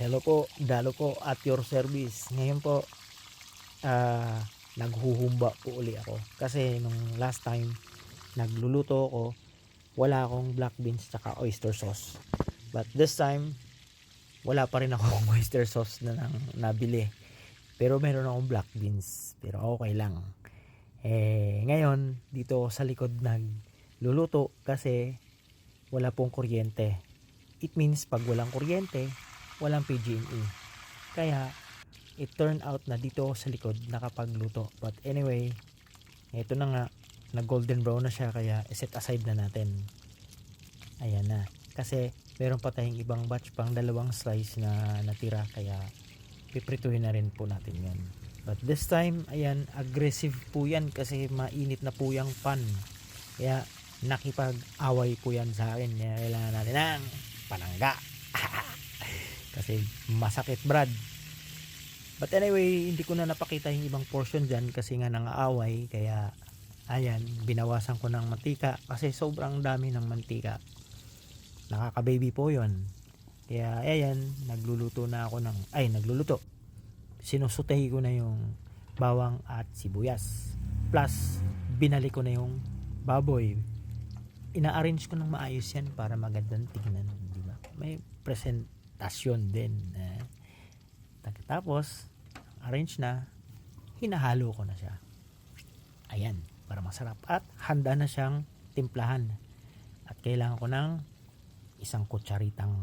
Hello po, Dalo po at your service. Ngayon po, ah naghuhumba po uli ako. Kasi nung last time, nagluluto ako, wala akong black beans tsaka oyster sauce. But this time, wala pa rin akong oyster sauce na nang nabili. Pero meron akong black beans. Pero okay lang. Eh, ngayon, dito sa likod nagluluto kasi wala pong kuryente. It means pag walang kuryente, walang PG&E. Kaya, it turned out na dito sa likod nakapagluto. But anyway, ito na nga, nag golden brown na siya kaya set aside na natin. Ayan na. Kasi meron pa tayong ibang batch pang dalawang slice na natira kaya piprituhin na rin po natin yan. But this time, ayan, aggressive po yan kasi mainit na po yung pan. Kaya nakipag-away po yan sa akin. Kailangan natin ng panangga. kasi masakit brad. But anyway, hindi ko na napakita yung ibang portion dyan kasi nga nang-aaway. Kaya, ayan, binawasan ko ng mantika kasi sobrang dami ng mantika. Nakaka-baby po yon Kaya, ayan, nagluluto na ako ng, ay, nagluluto. Sinusutehi ko na yung bawang at sibuyas. Plus, binalik ko na yung baboy. Ina-arrange ko ng maayos yan para magandang tingnan. Di ba? May presentasyon din. Eh. Tapos, arrange na, hinahalo ko na siya. Ayan, para masarap. At handa na siyang timplahan. At kailangan ko ng isang kutsaritang,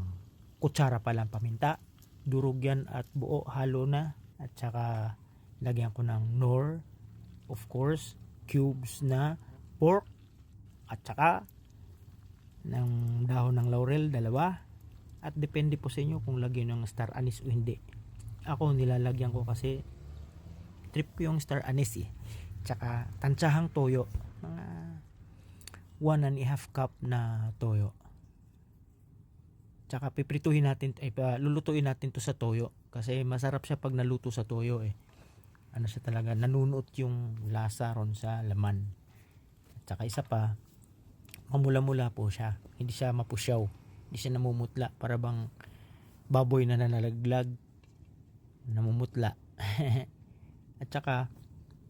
kutsara pa lang paminta, durog yan at buo, halo na. At saka, lagyan ko ng nor, of course, cubes na pork, at saka, ng dahon ng laurel, dalawa. At depende po sa inyo kung lagyan ng star anise o hindi ako nilalagyan ko kasi trip ko yung star anise eh. Tsaka tantsahang toyo. Mga one and a half cup na toyo. Tsaka piprituhin natin, ay pa, lulutuin natin to sa toyo. Kasi masarap siya pag naluto sa toyo eh. Ano siya talaga, nanunuot yung lasa ron sa laman. Tsaka isa pa, mamula-mula po siya. Hindi siya mapusyaw. Hindi siya namumutla. Para bang baboy na nanalaglag namumutla. At saka,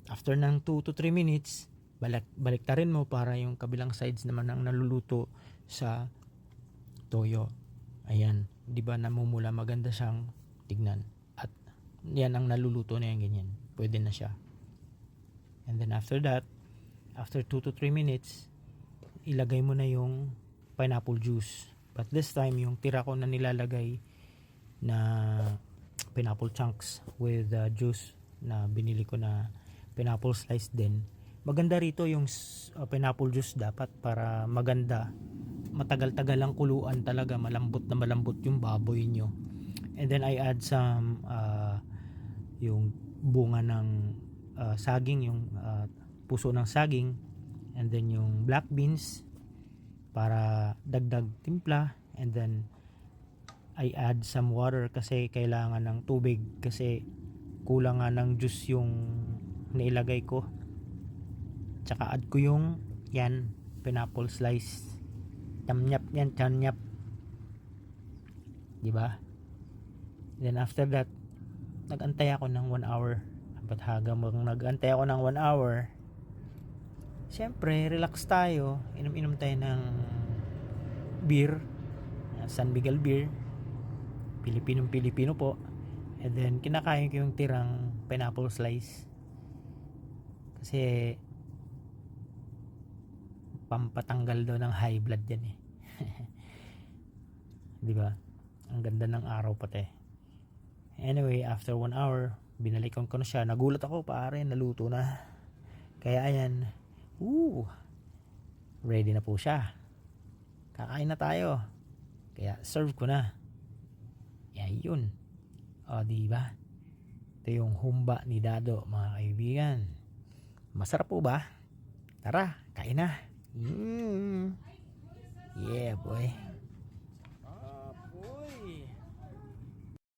after ng 2 to 3 minutes, balik, baliktarin mo para yung kabilang sides naman ang naluluto sa toyo. Ayan, di ba namumula maganda siyang tignan. At yan ang naluluto na yan ganyan. Pwede na siya. And then after that, after 2 to 3 minutes, ilagay mo na yung pineapple juice. But this time, yung tira ko na nilalagay na pineapple chunks with uh, juice na binili ko na pineapple slice din. Maganda rito yung uh, pineapple juice dapat para maganda. Matagal-tagal ang kuluan talaga, malambot na malambot yung baboy nyo. And then I add some uh, yung bunga ng uh, saging, yung uh, puso ng saging and then yung black beans para dagdag timpla and then I add some water kasi kailangan ng tubig kasi kulang nga ng juice yung nailagay ko. Tsaka add ko yung yan pineapple slice. Tamnyap yan tamnyap di ba then after that nagantay ako ng 1 hour. But hagang nagantay ako ng 1 hour syempre relax tayo inom-inom tayo ng beer San Miguel beer Pilipinong Pilipino po. And then, kinakain ko yung tirang pineapple slice. Kasi, pampatanggal daw ng high blood yan eh. Di ba? Ang ganda ng araw pati. Anyway, after one hour, binalikan ko na siya. Nagulat ako, pare, naluto na. Kaya ayan, woo, ready na po siya. Kakain na tayo. Kaya serve ko na. Yan yun. O, di ba? Ito yung humba ni Dado, mga kaibigan. Masarap po ba? Tara, kain na. Mm. Yeah, boy.